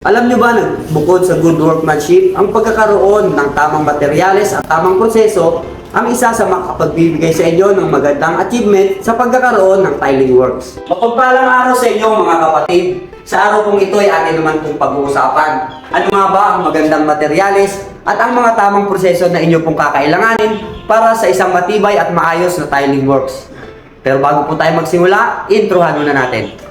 Alam nyo ba na bukod sa good workmanship, ang pagkakaroon ng tamang materyales at tamang proseso ang isa sa makapagbibigay sa inyo ng magandang achievement sa pagkakaroon ng tiling works. Mapagpalang araw sa inyo mga kapatid. Sa araw pong ito ay atin naman pong pag-uusapan. Ano nga ba ang magandang materyales at ang mga tamang proseso na inyo pong kakailanganin para sa isang matibay at maayos na tiling works. Pero bago po tayo magsimula, introhan muna natin.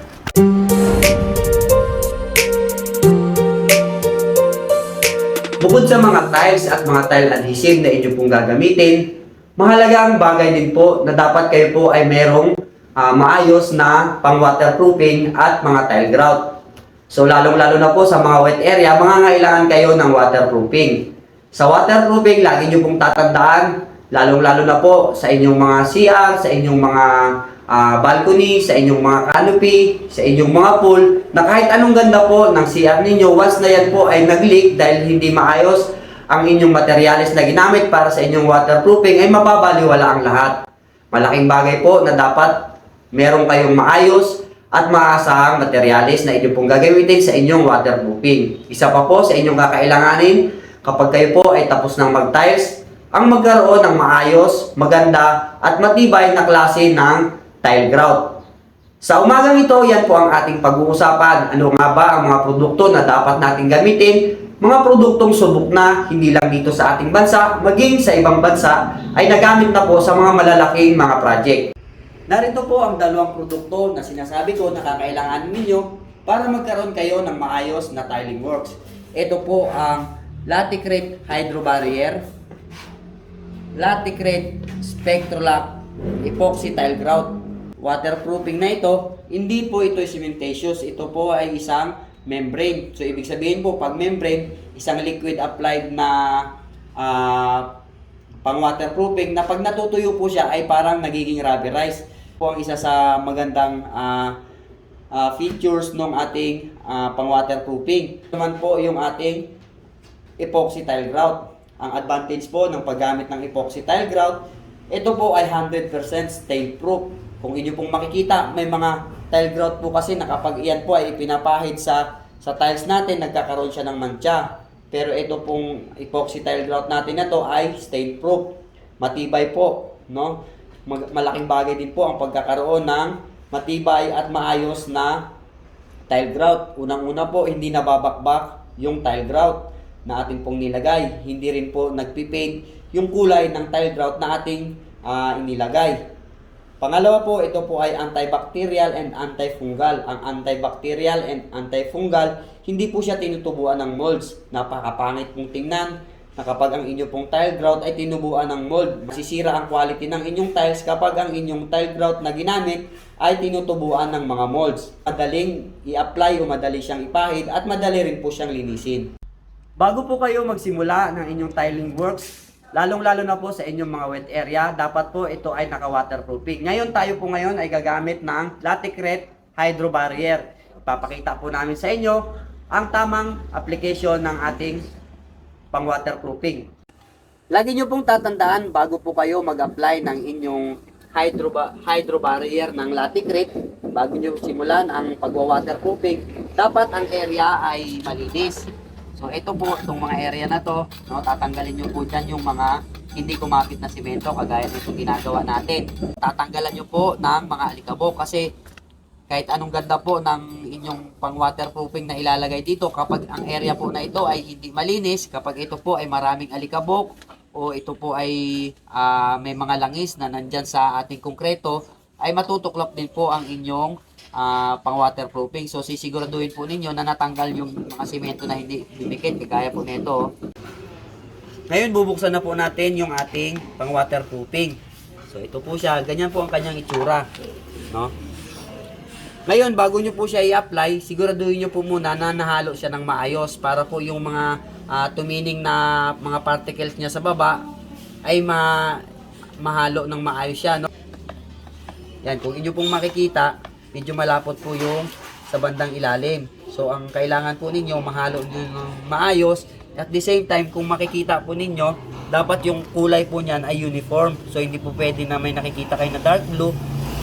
Bukod sa mga tiles at mga tile adhesive na inyo pong gagamitin, mahalagang bagay din po na dapat kayo po ay merong ah, maayos na pang waterproofing at mga tile grout. So lalong-lalo na po sa mga wet area, mangangailangan kayo ng waterproofing. Sa waterproofing, lagi nyo pong tatandaan, lalong-lalo na po sa inyong mga CR, sa inyong mga ah, balcony, sa inyong mga canopy, sa inyong mga pool, na kahit anong ganda po ng CR ninyo, once na yan po ay nag-leak dahil hindi maayos ang inyong materyales na ginamit para sa inyong waterproofing, ay mababaliwala ang lahat. Malaking bagay po na dapat meron kayong maayos at maasahang materyales na inyo pong gagamitin sa inyong waterproofing. Isa pa po sa inyong kakailanganin kapag kayo po ay tapos ng mag-tiles, ang magkaroon ng maayos, maganda at matibay na klase ng tile grout. Sa umagang ito, yan po ang ating pag-uusapan. Ano nga ba ang mga produkto na dapat nating gamitin? Mga produktong subok na hindi lang dito sa ating bansa, maging sa ibang bansa ay nagamit na po sa mga malalaking mga project. Narito po ang dalawang produkto na sinasabi ko na kakailanganin ninyo para magkaroon kayo ng maayos na tiling works. Ito po ang Laticrete Hydro Barrier, Laticrete Spectrolac Epoxy Tile Grout. Waterproofing na ito, hindi po ito cementatious. Ito po ay isang membrane. So, ibig sabihin po, pag membrane, isang liquid applied na ah, pang waterproofing na pag natutuyo po siya ay parang nagiging rubberized. Po ang isa sa magandang ah, ah, features ng ating ah, pang waterproofing. Naman po yung ating epoxy tile grout. Ang advantage po ng paggamit ng epoxy tile grout, ito po ay 100% stain proof. Kung inyo pong makikita, may mga tile grout po kasi na kapag iyan po ay ipinapahid sa sa tiles natin, nagkakaroon siya ng mantsa. Pero ito pong epoxy tile grout natin na to ay stain proof. Matibay po, no? Mag- malaking bagay din po ang pagkakaroon ng matibay at maayos na tile grout. Unang-una po, hindi nababakbak yung tile grout na ating pong nilagay. Hindi rin po nagpipade yung kulay ng tile grout na ating ah, inilagay. Pangalawa po, ito po ay antibacterial and antifungal. Ang antibacterial and antifungal, hindi po siya tinutubuan ng molds. Napakapangit pong tingnan na kapag ang inyong pong tile grout ay tinubuan ng mold. Masisira ang quality ng inyong tiles kapag ang inyong tile grout na ginamit ay tinutubuan ng mga molds. Madaling i-apply o madali siyang ipahid at madali rin po siyang linisin. Bago po kayo magsimula ng inyong tiling works, lalong-lalo na po sa inyong mga wet area, dapat po ito ay naka-waterproofing. Ngayon tayo po ngayon ay gagamit ng Laticrete Hydro Barrier. Ipapakita po namin sa inyo ang tamang application ng ating pang-waterproofing. Lagi nyo pong tatandaan bago po kayo mag-apply ng inyong hydro, hydro barrier ng Laticrete, bago nyo simulan ang pagwa-waterproofing, dapat ang area ay malinis. So ito po, itong mga area na to, no, tatanggalin nyo po dyan yung mga hindi kumapit na simento kagaya nito ginagawa natin. Tatanggalan nyo po ng mga alikabok kasi kahit anong ganda po ng inyong pang waterproofing na ilalagay dito kapag ang area po na ito ay hindi malinis, kapag ito po ay maraming alikabok o ito po ay ah, may mga langis na nandyan sa ating konkreto, ay matutuklap din po ang inyong ah, pang waterproofing. So sisiguraduhin po ninyo na natanggal yung mga simento na hindi dumikit kagaya po nito. Ngayon bubuksan na po natin yung ating pang waterproofing. So ito po siya, ganyan po ang kanyang itsura, no? Ngayon, bago nyo po siya i-apply, siguraduhin nyo po muna na nahalo siya ng maayos para po yung mga ah, tumining na mga particles niya sa baba ay ma mahalo ng maayos siya. No? Yan, kung inyo pong makikita, medyo malapot po yung sa bandang ilalim. So, ang kailangan po ninyo, mahalo din ng maayos. At the same time, kung makikita po ninyo, dapat yung kulay po niyan ay uniform. So, hindi po pwede na may nakikita kayo na dark blue.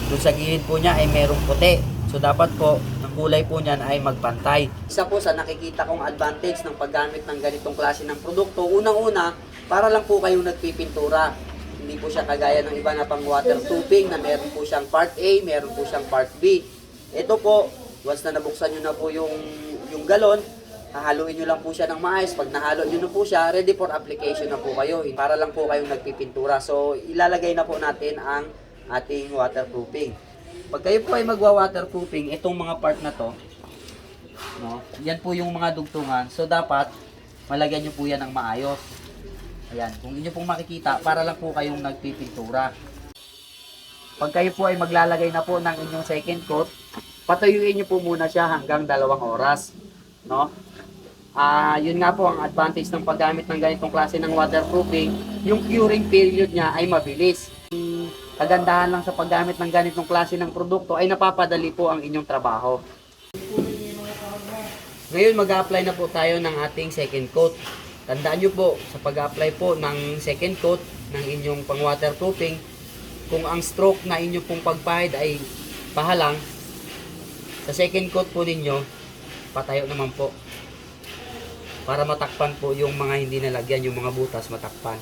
Doon sa gilid po niya ay merong puti. So dapat po, ang kulay po niyan ay magpantay. Isa po sa nakikita kong advantage ng paggamit ng ganitong klase ng produkto, unang-una, para lang po kayong nagpipintura. Hindi po siya kagaya ng iba na pang waterproofing na meron po siyang part A, meron po siyang part B. Ito po, once na nabuksan nyo na po yung, yung galon, hahaluin nyo lang po siya ng maayos. Pag nahalo nyo na po siya, ready for application na po kayo. Para lang po kayong nagpipintura. So, ilalagay na po natin ang ating waterproofing. Pag kayo po ay magwa-waterproofing, itong mga part na to, no, yan po yung mga dugtungan. So, dapat malagyan nyo po yan ng maayos. Ayan, kung inyo pong makikita, para lang po kayong nagpipintura. Pag kayo po ay maglalagay na po ng inyong second coat, patuyuin nyo po muna siya hanggang dalawang oras. No? Ah, yun nga po ang advantage ng paggamit ng ganitong klase ng waterproofing, yung curing period niya ay mabilis. Kagandahan lang sa paggamit ng ganitong klase ng produkto ay napapadali po ang inyong trabaho. Ngayon mag-apply na po tayo ng ating second coat. Tandaan nyo po, sa pag-apply po ng second coat ng inyong pang waterproofing, kung ang stroke na inyong pong pagpahid ay pahalang, sa second coat po ninyo, patayo naman po. Para matakpan po yung mga hindi nalagyan, yung mga butas matakpan.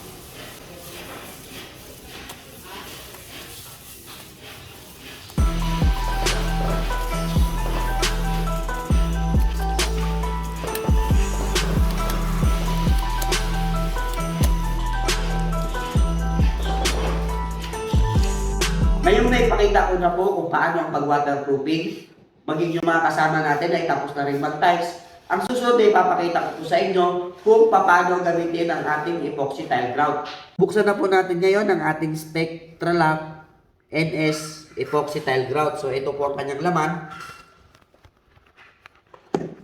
Ngayong naipakita ko na po kung paano ang pag-waterproofing, maging yung mga kasama natin ay tapos na rin mag-tiles. Ang susunod ay ipapakita ko po sa inyo kung paano gamitin ang ating epoxy tile grout. Buksan na po natin ngayon ang ating Spectralock NS epoxy tile grout. So ito po ang kanyang laman.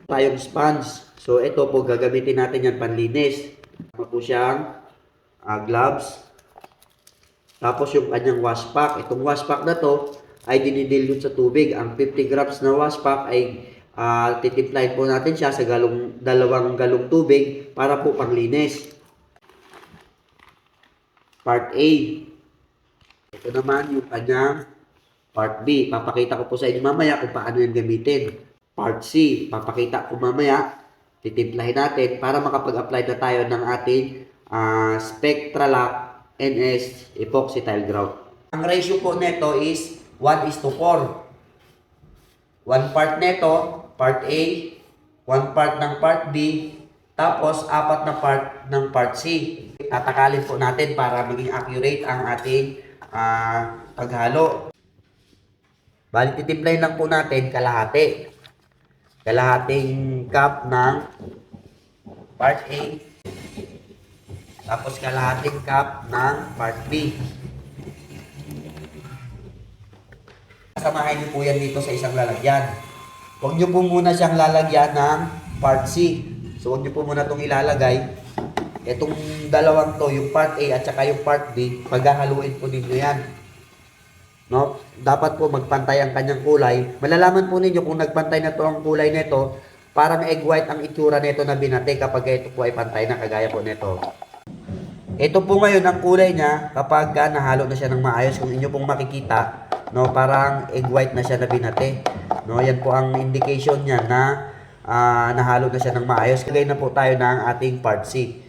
Tayong sponge. So ito po gagamitin natin yan panlinis. Ano po siyang ah, gloves. Tapos yung kanyang wash pack. Itong wash pack na to ay dinidilute sa tubig. Ang 50 grams na wash pack ay uh, titimplahin po natin siya sa galong, dalawang galong tubig para po panglinis. Part A. Ito naman yung kanyang Part B. Papakita ko po sa inyo mamaya kung paano yung gamitin. Part C. Papakita ko mamaya. Titimplahin natin para makapag-apply na tayo ng ating uh, Spectralock NS epoxy tile grout. Ang ratio po nito is 1 is to 4. One part nito, part A, one part ng part B, tapos apat na part ng part C. Tatakalin po natin para maging accurate ang ating ah, paghalo. Bali, titimplahin lang po natin kalahati. Kalahating cup ng part A, tapos kalahating cup ng part B. Samahin niyo po yan dito sa isang lalagyan. Huwag niyo po muna siyang lalagyan ng part C. So huwag niyo po muna itong ilalagay. Itong dalawang to, yung part A at saka yung part B, paghahaluin po ninyo yan. No? Dapat po magpantay ang kanyang kulay. Malalaman po ninyo kung nagpantay na to ang kulay nito, parang egg white ang itsura nito na binate kapag ito po ay pantay na kagaya po nito. Ito po ngayon ang kulay niya kapag ka nahalo na siya ng maayos kung inyo pong makikita, no, parang egg white na siya na binate. No, yan po ang indication niya na ah, nahalo na siya ng maayos. Kagay na po tayo ng ating part C.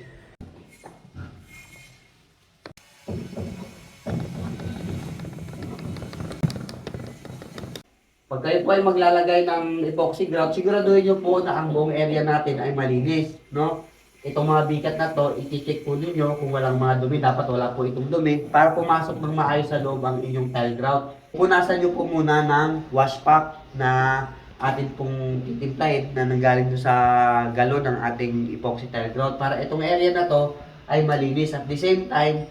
Pag kayo po ay maglalagay ng epoxy grout, siguraduhin nyo po na ang buong area natin ay malinis, no? Itong mga bikat na to, iti-check po ninyo kung walang mga dumi, dapat wala po itong dumi, para pumasok ng maayos sa loob ang inyong tile grout. Punasan nyo po muna ng wash pack na atin pong titimplahin na nanggaling doon sa galon ng ating epoxy tile grout para itong area na to ay malinis. At the same time,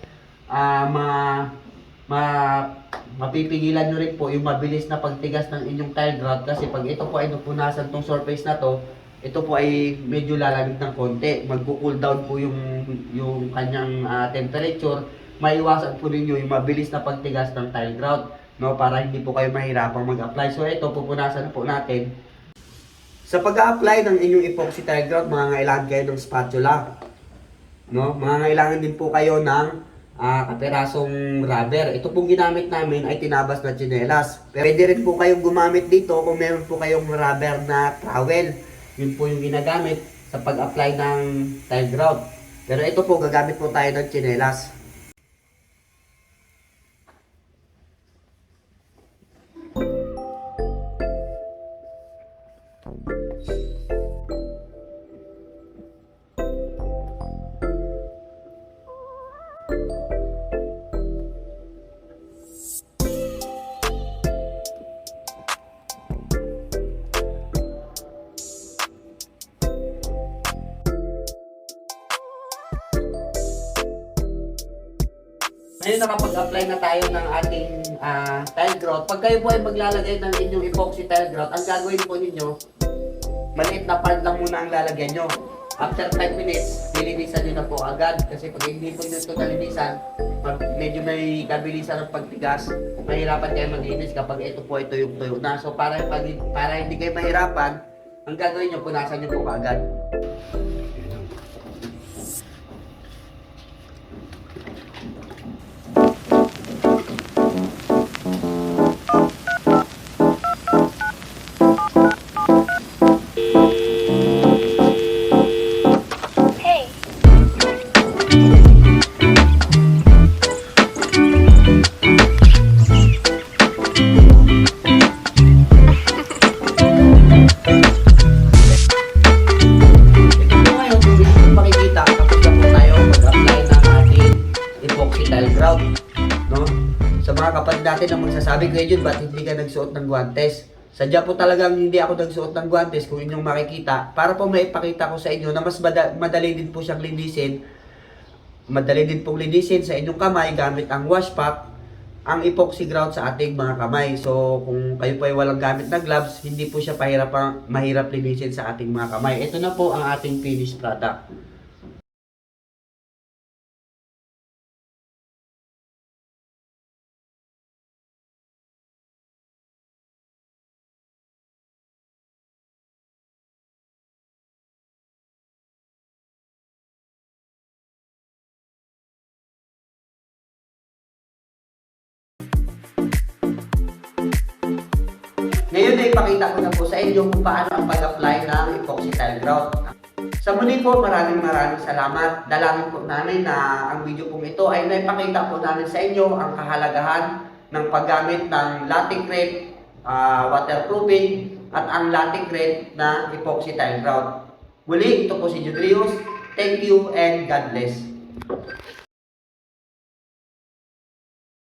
ah ma ma mapipigilan nyo rin po yung mabilis na pagtigas ng inyong tile grout kasi pag ito po ay napunasan tong surface na to, ito po ay medyo lalamig ng konti. Magko-cool down po yung yung kanyang ah, temperature. Maiwasan po ninyo yung mabilis na pagtigas ng tile grout no para hindi po kayo mahirapang mag-apply. So ito pupunasan na po natin. Sa pag-apply ng inyong epoxy tile grout, mga kailangan kayo ng spatula. No? Mga kailangan din po kayo ng ah, kapirasong rubber. Ito pong ginamit namin ay tinabas na tsinelas. Pwede rin po kayong gumamit dito kung meron po kayong rubber na trowel. Yun po yung ginagamit sa pag-apply ng tile grout. Pero ito po, gagamit po tayo ng tsinelas. Ngayon nakapag-apply na tayo ng ating ah, tile grout. Pag kayo po ay maglalagay ng inyong epoxy tile grout, ang gagawin po ninyo, maliit na part lang muna ang lalagyan nyo. After 5 minutes, lilinisan nyo na po agad. Kasi pag hindi po nyo ito nalinisan, pag medyo may kabilisan ng pagtigas, mahirapan kayo maglinis kapag ito po ay tuyong-tuyo na. So para, para hindi kayo mahirapan, ang gagawin nyo, punasan nyo po agad. Jun, ba't hindi ka nagsuot ng guantes? Sadya po talagang hindi ako nagsuot ng guantes kung inyong makikita para po maipakita ko sa inyo na mas mada- madali din po siyang linisin. Madali din pong linisin sa inyong kamay gamit ang wash pack ang epoxy grout sa ating mga kamay. So, kung kayo po ay walang gamit na gloves, hindi po siya pahirap, mahirap linisin sa ating mga kamay. Ito na po ang ating finished product. Ipakita ko na po sa inyo kung paano ang pag-apply ng epoxy tile grout. Sa muli po, maraming maraming salamat. Dalangin po namin na ang video pong ito ay naipakita po namin sa inyo ang kahalagahan ng paggamit ng laticrete, ah, waterproofing, at ang laticrete na epoxy tile grout. Muli, ito po si Judrius. Thank you and God bless.